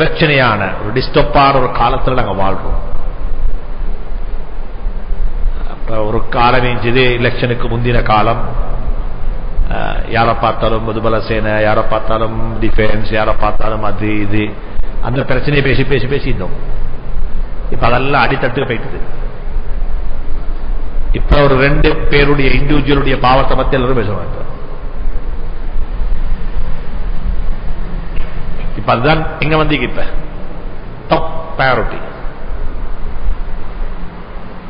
பிரச்சனையான ஒரு டிஸ்டர்பான ஒரு காலத்துல நாங்க வாழ்றோம். ஒரு காலம் இது எலெக்ஷனுக்கு முந்தின காலம். யாரை பார்த்தாலும் முதுபல சேனை யாரை பார்த்தாலும் டிஃபென்ஸ் யாரை பார்த்தாலும் அது இது. அந்த பிரச்சனையை பேசி பேசி பேசி இருந்தோம். இப்ப அதெல்லாம் அடித்தட்டு போயிட்டுது. இப்ப ஒரு ரெண்டு பேருடைய இண்டிவிஜுவலுடைய பாவத்தை பத்தி எல்லாரும் பேசுவாங்க இப்ப அதுதான் எங்க வந்தீங்க இப்ப டாப் priority.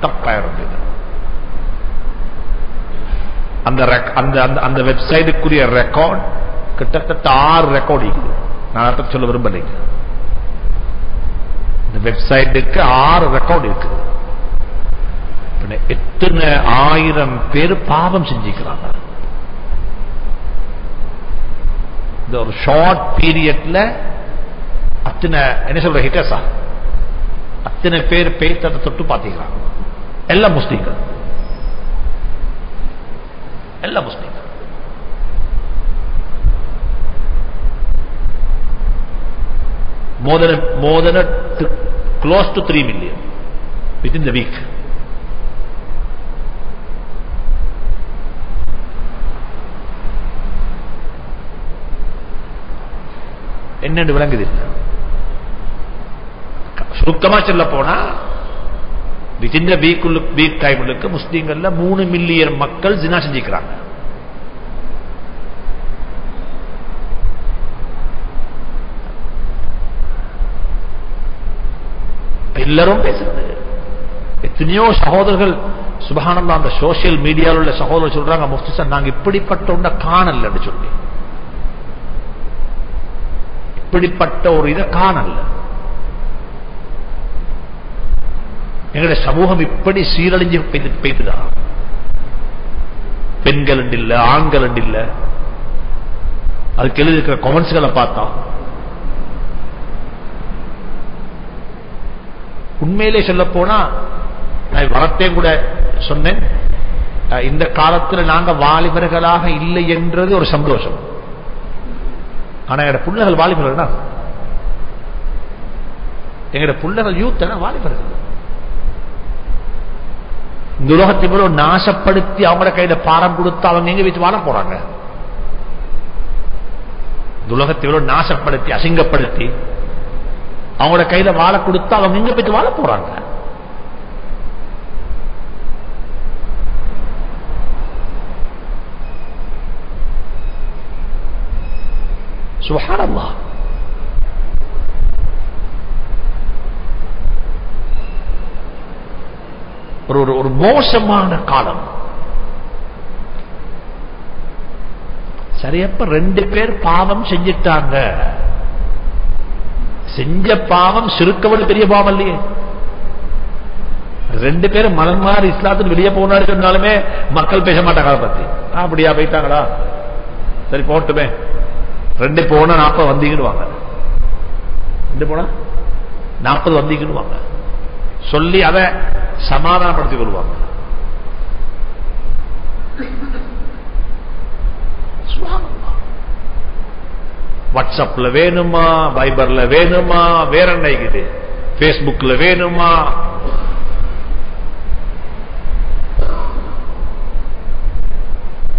Top priority. அந்த அந்த அந்த- வெப்சைட்டுக்குரிய ரெக்கார்ட் கிட்டத்தட்ட ஆறு ரெக்கார்ட் இருக்குது நான் அர்த்தம் சொல்ல விரும்பலைங்க இந்த வெப்சைட்டுக்கு ஆறு ரெக்கார்ட் இருக்கு எத்தனை ஆயிரம் பேர் பாவம் செஞ்சுக்கிறாங்க இந்த ஒரு ஷார்ட் பீரியட்ல அத்தனை என்ன சொல்ற ஹிட்டர்ஸா அத்தனை பேர் பேத்தத்தை தொட்டு பார்த்தீங்களா எல்லாம் முஸ்லீம்கள். எல்லாம் முஸ்லீம்கள். more than a, more than a th- close to 3 million within the week. என்னென்று விளங்குது? சுருக்கமா சொல்ல போனா விதிந்த வீக் வீக் முஸ்லீம்கள்ல மூணு மில்லியன் மக்கள் ஜினா செஞ்சுக்கிறாங்க. எல்லாரும் பேசுறது. எத்தனையோ சகோதரர்கள் சுபகானந்தா அந்த சோசியல் மீடியாவில் உள்ள சகோதரர் சொல்றாங்க முஃப்தி சார் நாங்க இப்படிப்பட்ட ஒன்றை காணலன்னு சொல்லி. இப்படிப்பட்ட ஒரு இதை காணல எங்களுடைய சமூகம் இப்படி சீரழிஞ்சு போயிட்டு- பெண்கள் இல்ல ஆண்கள் இல்ல. அதுக்கு எழுதி இருக்கிற கமெண்ட்ஸ்களை பார்த்தா. உண்மையிலே சொல்ல போனா நான் வரத்தையும் கூட சொன்னேன் இந்த காலத்துல நாங்க வாலிபர்களாக இல்லை என்றது ஒரு சந்தோஷம். ஆனா எங்க புள்ளகள் வாலிபர்கள் எங்கட பிள்ளைகள் யூத் வாலிபர்கள் இந்த உலகத்தை போல நாசப்படுத்தி அவங்கள கையில பாரம் கொடுத்து அவங்க எங்க வச்சு வாழ போறாங்க? உலகத்தை எவ்வளவு நாசப்படுத்தி அசிங்கப்படுத்தி அவங்களோட கையில வாழ கொடுத்து அவங்க எங்க போயிட்டு வாழ போறாங்க? சுஹானல்லாஹ் ஒரு ஒரு- ஒரு மோசமான காலம். சரியப்ப ரெண்டு பேர் பாவம் செஞ்சிட்டாங்க. செஞ்ச பாவம் சிறுக்கவடு பெரிய பாவம் இல்லையே. ரெண்டு பேரும் மனம் மாறி இஸ்லாத்துக்கு வெளியே போனாரு சொன்னாலுமே மக்கள் பேச மாட்டாங்க அதை பத்தி. அப்படியா போயிட்டாங்களா? சரி போட்டுமே. ரெண்டு போனா நாற்பது வந்திக்கிடுவாங்க. ரெண்டு போனா நாற்பது வந்திக்கிடுவாங்க. சொல்லி அதை சமாதானப்படுத்திக் கொள்வாங்க. வாட்ஸ்அப்ல வேணுமா? வைபர்ல வேணுமா? வேற என்ன இருக்குது? பேஸ்புக்ல வேணுமா?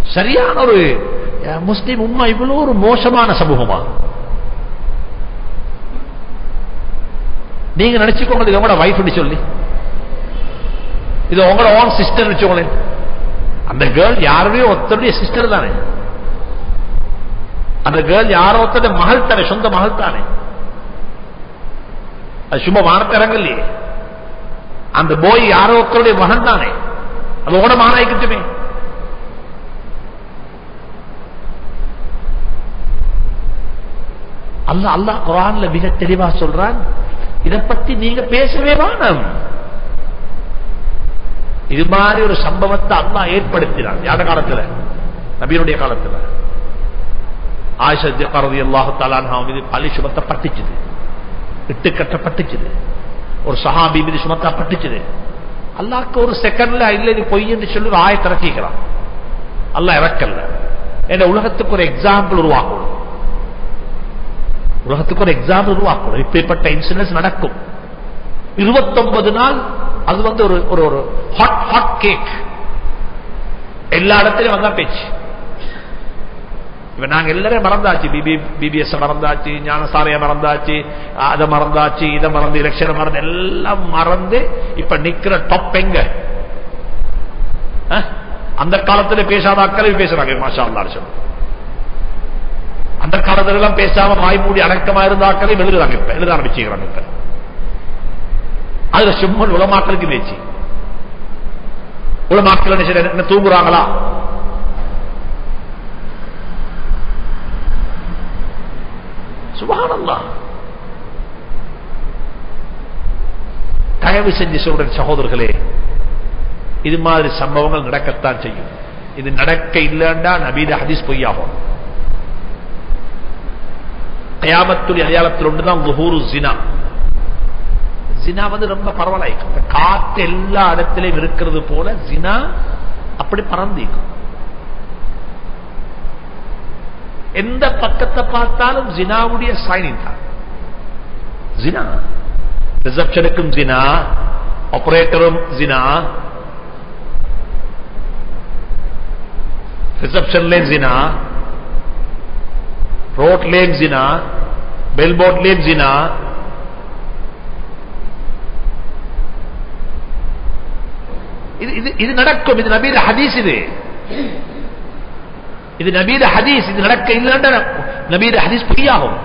சரியான ஒரு முஸ்லீம் உண்மை இவ்வளவு ஒரு மோசமான சமூகமா? நீங்க நினைச்சுக்கோங்க இது உங்களோட வைஃப் சொல்லி. இது உங்களோட ஓன் சிஸ்டர் வச்சுக்கோங்களேன். அந்த கேர்ள் யாருடைய ஒருத்தருடைய சிஸ்டர் தானே. அந்த கேர்ள் யாரோ ஒருத்தருடைய மகள் தானே சொந்த மகள் தானே. அது சும்மா வானத்திறங்க இல்லையே அந்த போய் யாரோ ஒருத்தருடைய மகன் தானே. அது உங்களோட மகனாய்க்கட்டுமே அல்லாஹ் அல்லாஹ் குரான்ல மிக தெளிவா சொல்றான் இதை பத்தி நீங்க பேசவே வேணாம். இது மாதிரி ஒரு சம்பவத்தை அல்லா ஏற்படுத்தினான் யார காலத்துல? நபியனுடைய காலத்துல. ஆயிஷா ரதி அல்லாஹு தலான்ஹா மீது பள்ளி சுமத்தப்பட்டுச்சுது இட்டு கட்டப்பட்டுச்சுது ஒரு சஹாபி மீது சுமத்தப்பட்டுச்சுது அல்லாக்கு ஒரு செகண்ட்ல இல்ல இது பொய் என்று சொல்லி ஒரு ஆயத்தை இறக்கிக்கிறான். அல்ல இறக்கல்ல என்ற உலகத்துக்கு ஒரு எக்ஸாம்பிள் உருவாக்கணும் உலகத்துக்கு ஒரு எக்ஸாம் உருவாக்கணும். இப்படிப்பட்ட இன்சிடன்ஸ் நடக்கும். இருபத்தொன்பது நாள் அது வந்து ஒரு ஒரு ஒரு ஹாட் ஹாட் கேக் எல்லா இடத்துலயும் வந்தா பேச்சு. இப்ப நாங்க எல்லாரும் மறந்தாச்சு. பிபி பிபிஎஸ் மறந்தாச்சு ஞானசாரைய மறந்தாச்சு அதை மறந்தாச்சு இதை மறந்து எலெக்ஷனை மறந்து எல்லாம் மறந்து இப்ப நிக்கிற டாப் எங்க? அந்த காலத்துல பேசாத அக்கறை பேசுறாங்க மாஷா அல்லா சொல்லு அந்த காலத்துல எல்லாம் பேசாம வாய்மூடி அடக்கமா இருந்தாக்களை எழுதுறாங்க இப்ப. எழுத ஆரம்பிச்சுக்கிறாங்க இப்ப. அதுல சும்மன் உலமாக்களுக்கு நேச்சு உலமாக்கள் என்ன தூங்குறாங்களா? சுபானந்தா தயவு செஞ்சு சொல்றேன் சகோதரர்களே இது மாதிரி சம்பவங்கள் நடக்கத்தான் செய்யும். இது நடக்க இல்லைண்டா நபீத ஹதீஸ் பொய்யாகும். கயாமத்துடைய அடையாளத்தில் ஒன்றுதான் லுஹூரு ஜினா ஜினா வந்து ரொம்ப பரவலாயிக்கும். காற்று எல்லா இடத்திலையும் இருக்கிறது போல ஜினா அப்படி பறந்திக்கும் எந்த பக்கத்தை பார்த்தாலும் ஜினாவுடைய சைனிங் தான் ஜினா ரிசப்ஷனுக்கும் ஜினா ஆபரேட்டரும் ஜினா ரிசப்ஷன்லேயும் ஜினா ரோட்லேயும் ஜினா பெல்போர்ட்லேயும் ஜினா இது இது இது நடக்கும். இது நபீர ஹதீஸ் இது. இது நபீர ஹதீஸ். இது நடக்க இல்லைன்ற நபீர ஹதீஸ் பொய்யாகும்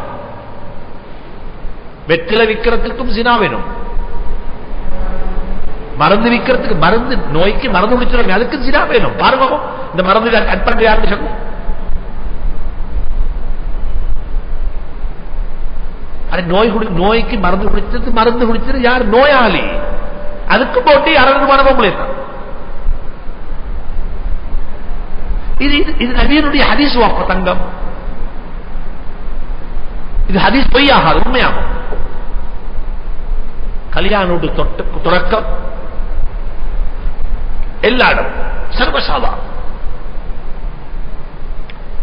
வெற்றில விற்கிறதுக்கும் சினா வேணும். மருந்து விற்கிறதுக்கு மருந்து நோய்க்கு மருந்து முடிச்சிடும் அதுக்கு சினா வேணும். பாருங்க. இந்த மருந்து கட் பண்ற யாருன்னு சொல்லுங்க. அது நோய் குடி நோய்க்கு மருந்து குடிச்சது மருந்து குடிச்சது யார் நோயாளி அதுக்கு போட்டு அறுநூறு மனமும் இது இது- இது நபியனுடைய ஹதீஸ் வாக்கு தங்கம் இது ஹதீஸ் பொய்யாகாது உண்மையாகும் கல்யாண தொட்டு தொடக்கம் எல்லா இடம்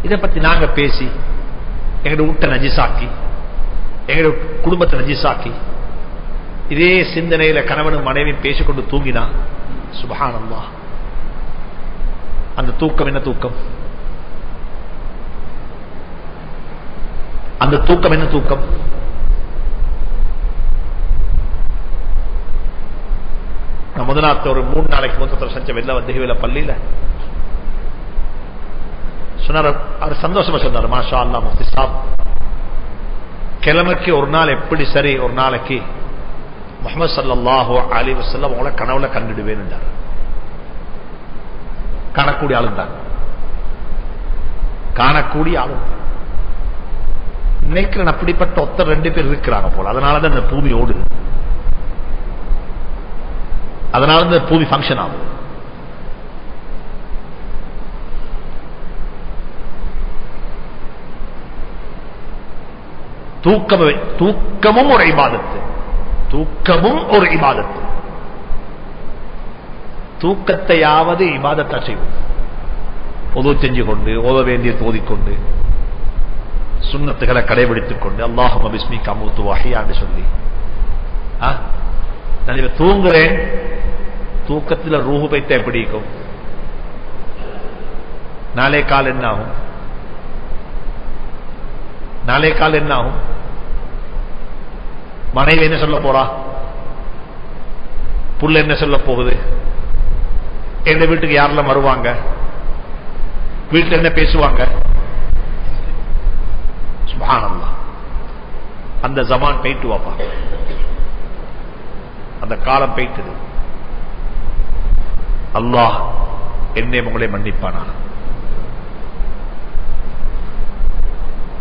இதை பத்தி நாங்க பேசி எங்களுடைய வீட்டை நஜிசாக்கி எங்களுடைய குடும்பத்தை நஜிசாக்கி இதே சிந்தனையில கணவனும் மனைவி பேசிக்கொண்டு தூங்கினா சுபஹானல்லா அந்த தூக்கம் என்ன தூக்கம்? அந்த தூக்கம் என்ன தூக்கம்? நான் முதலாத்த ஒரு மூணு நாளைக்கு முதல் செஞ்ச வெளில வந்தகையில பள்ளியில. சொன்னார் அவர் சந்தோஷமா சொன்னார் மாஷா அல்லா முஃப்தி சாப் கிழமைக்கு ஒரு நாள் எப்படி சரி? ஒரு நாளைக்கு முகமது சல்லாஹு அலி வசல்லம் உங்களை கனவுல கண்டுடுவேன் என்றார். காணக்கூடிய ஆளுந்தான் காணக்கூடிய ஆளுந்தான் நினைக்கிறேன் அப்படிப்பட்ட ஒத்தர் ரெண்டு பேர் இருக்கிறாங்க போல. அதனாலதான் இந்த பூமி ஓடுது. அதனால இந்த பூமி ஃபங்க்ஷன் ஆகும் தூக்கம் தூக்கமும் ஒரு இபாதத்து. தூக்கமும் ஒரு இபாதத்து. தூக்கத்தையாவது இபாதத்தை செய்வோம் பொது செஞ்சு கொண்டு ஓத வேண்டிய தோதிக்கொண்டு சுண்ணத்துகளை கடைபிடித்துக் கொண்டு அல்லாஹம் அபிஸ்மி கமுத்து வகையான்னு சொல்லி. நான் இப்ப தூங்குறேன். தூக்கத்தில் ரூஹு பைத்த எப்படி இருக்கும் நாளை கால் என்ன ஆகும் நாளை கால் என்ன ஆகும்? மனைவி என்ன சொல்ல போறா? புள்ள என்ன சொல்ல போகுது? எந்த வீட்டுக்கு யாரெல்லாம் வருவாங்க? வீட்டுல என்ன பேசுவாங்க? சுப்ஹானல்லாஹ் அந்த ஜமான் போயிட்டு வாப்பா. அந்த காலம் போயிட்டது. அல்லாஹ் என்னை உங்களை மன்னிப்பானா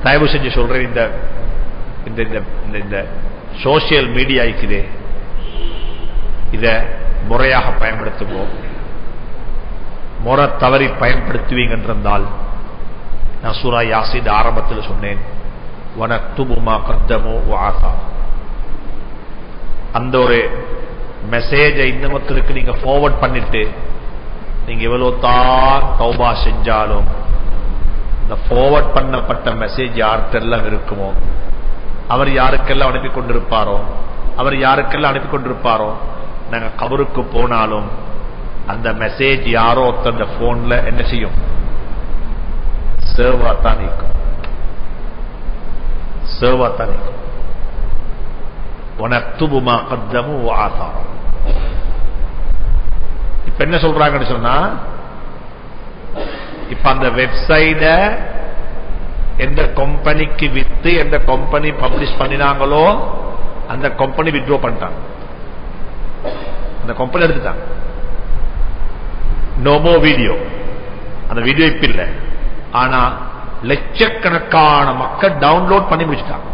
தயவு செஞ்சு சொல்றேன் இந்த இந்த இந்த இந்த- சோசியல் மீடியா இருக்குது இத முறையாக பயன்படுத்துவோம். முறை தவறி பயன்படுத்துவீங்க என்றிருந்தால் நான் சூரா யாசின் ஆரம்பத்தில் சொன்னேன் வனத்துபுமா கத்தமோ வாசா அந்த ஒரு மெசேஜை மக்களுக்கு நீங்க ஃபார்வர்ட் பண்ணிட்டு நீங்க எவ்வளவு தான் தௌபா செஞ்சாலும் இந்த ஃபார்வர்ட் பண்ணப்பட்ட மெசேஜ் யார்கிட்டெல்லாம் இருக்குமோ? அவர் யாருக்கெல்லாம் அனுப்பி கொண்டிருப்பாரோ? அவர் யாருக்கெல்லாம் அனுப்பி கொண்டிருப்பாரோ? நாங்க கபருக்கு போனாலும் அந்த மெசேஜ் யாரோ ஒருத்தர் அந்த போன்ல என்ன செய்யும்? சேவா தான் நீக்கும் சேவா தான் நீக்கும் உனத்துபுமா கத்தமும் ஆசாரம் இப்ப என்ன சொல்றாங்கன்னு சொன்னா இப்ப அந்த வெப்சைட எந்த கம்பெனிக்கு வித்து எந்த கம்பெனி பப்ளிஷ் பண்ணினாங்களோ அந்த கம்பெனி வித்ரோ பண்ணிட்டாங்க. அந்த கம்பெனி எடுத்துட்டாங்க. நோமோ வீடியோ அந்த வீடியோ இப்ப இல்லை. ஆனா லட்சக்கணக்கான மக்கள் டவுன்லோட் பண்ணி முடிச்சிட்டாங்க.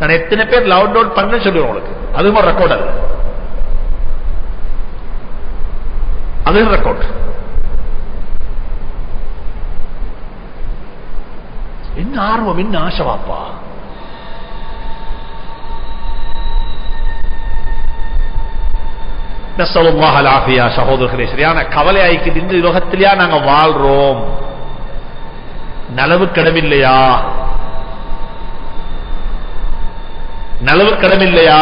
நான் எத்தனை பேர் டவுன்லோட் பண்ண சொல்லுவேன் உங்களுக்கு. அது ஒரு ரெக்கார்ட் அது. அதுவும் ரெக்கார்ட் என்ன ஆர்வம் என்ன ஆசவாப்பா சகோதரர்களே சரியான கவலை ஆயிக்குது இந்த உலகத்திலேயா நாங்க வாழ்றோம் நலவு கடமில்லையா நலவு கடமில்லையா